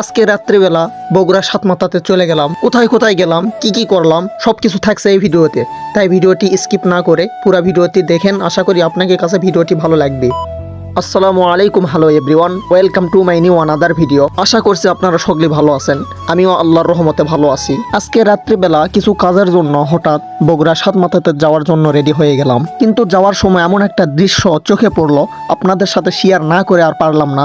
আজকে রাত্রিবেলা বগুড়া সাতমাতাতে চলে গেলাম। কোথায় কোথায় গেলাম? কি কি করলাম? সবকিছু থাকছে এই ভিডিওতে। তাই ভিডিওটি স্কিপ না করে পুরো ভিডিওটি দেখেন। আশা করি আপনাকে কাছে ভিডিওটি ভালো লাগবে। আসসালামু আলাইকুম, hello everyone. Welcome to my new another video. আশা করছি আপনারা সকলে ভালো আছেন। আমিও আল্লাহর রহমতে ভালো আছি। আজকে রাত্রিবেলা কিছু কাজের জন্য হঠাৎ বগুড়া সাতমাথাতে যাওয়ার জন্য রেডি হয়ে গেলাম। কিন্তু যাওয়ার সময় এমন একটা দৃশ্য চোখে পড়ল। আপনাদের সাথে শেয়ার না করে আর পারলাম না।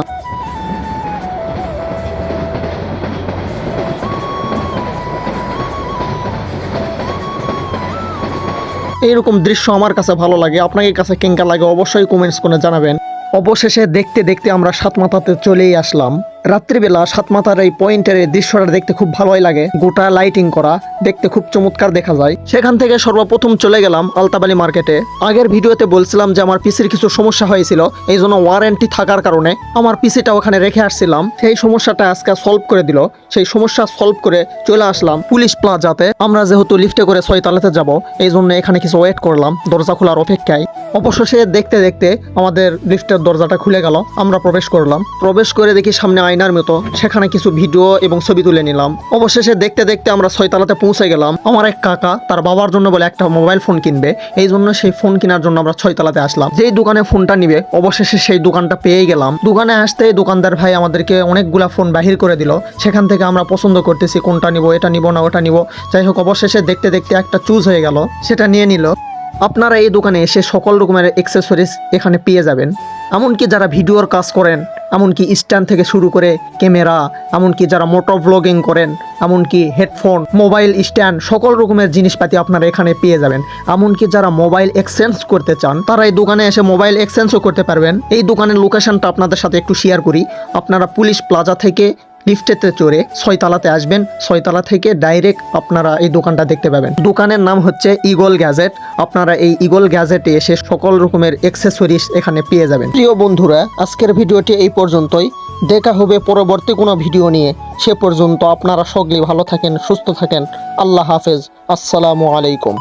এইরকম দৃশ্য আমার কাছে ভালো লাগে। আপনাকে কাছে কেঙ্কা লাগে অবশ্যই কমেন্টস করে জানাবেন। অবশেষে দেখতে দেখতে আমরা সাতমাথাতে চলেই আসলাম। রাত্রিবেলা সাতমাথার এই পয়েন্টের দৃশ্যটা দেখতে খুব ভালোই লাগে। গোটা লাইটিং করা, দেখতে খুব চমৎকার দেখা যায়। সেখান থেকে সর্বপ্রথম চলে গেলাম আলতাবালি মার্কেটে। আগের ভিডিওতে বলছিলাম যে আমার পিসির কিছু সমস্যা হয়েছিল, এই জন্য ওয়ারেন্টি থাকার কারণে আমার পিসিটা ওখানে রেখে আসছিলাম। সেই সমস্যাটা আজকে সলভ করে দিল। সেই সমস্যা সলভ করে চলে আসলাম পুলিশ প্লাজাতে আমরা যেহেতু লিফটে করে ছয়তলাতে যাব, এই জন্য এখানে কিছু ওয়েট করলাম। দরজা খোলার অপেক্ষায়। অবশেষে দেখতে দেখতে আমাদের লিফটের দরজাটা খুলে গেল। আমরা প্রবেশ করলাম। প্রবেশ করে দেখি সামনে আয়নার মতো। সেখানে কিছু ভিডিও এবং ছবি তুলে নিলাম। অবশেষে দেখতে দেখতে আমরা ছয়তলাতে পৌঁছে গেলাম। আমার এক কাকা তার বাবার জন্য বলে একটা মোবাইল ফোন কিনবে। এই জন্য সেই ফোন কেনার জন্য আমরা ছয়তলাতে আসলাম। যেই দোকানে ফোনটা নিবে, অবশেষে সেই দোকানটা পেয়ে গেলাম। দোকানে আসতে দোকানদার ভাই আমাদেরকে অনেকগুলা ফোন বাহির করে দিল। সেখান থেকে আমরা পছন্দ করতেছি কোনটা নিব, এটা নিব না, ওটা নিব। যাই হোক, অবশেষে দেখতে দেখতে একটা চুজ হয়ে গেল। সেটা নিয়ে নিল। আপনারা এই দোকানে এসে সকল রকমের অ্যাক্সেসরিজ এখানে পেয়ে যাবেন। এমনকি যারা ভিডিওর কাজ করেন, এমনকি স্ট্যান্ড থেকে শুরু করে ক্যামেরা এমনকি যারা মোটর ব্লগিং করেন, এমনকি হেডফোন মোবাইল স্ট্যান্ড সকল রকমের জিনিসপাতি আপনারা এখানে পেয়ে যাবেন। এমনকি যারা মোবাইল এক্সচেঞ্জ করতে চান, তারা এই দোকানে এসে মোবাইল এক্সচেঞ্জও করতে পারবেন। এই দোকানের লোকেশনটা আপনাদের সাথে একটু শেয়ার করি। আপনারা পুলিশ প্লাজা থেকে লিফটেতে চড়ে ছয়তলাতে আসবেন। ছয়তলা থেকে ডাইরেক্ট আপনারা এই দোকানটা দেখতে পাবেন। দোকানের নাম হচ্ছে ইগল গ্যাজেট। আপনারা এই ইগল গ্যাজেটে এসে সকল রকমের অ্যাক্সেসরিজ এখানে পেয়ে যাবেন। প্রিয় বন্ধুরা, আজকের ভিডিওটি এই পর্যন্তই। দেখা হবে পরবর্তী কোনো ভিডিও নিয়ে। সে পর্যন্ত আপনারা সকলেই ভালো থাকেন, সুস্থ থাকেন। আল্লাহ হাফেজ। আসসালামু আলাইকুম।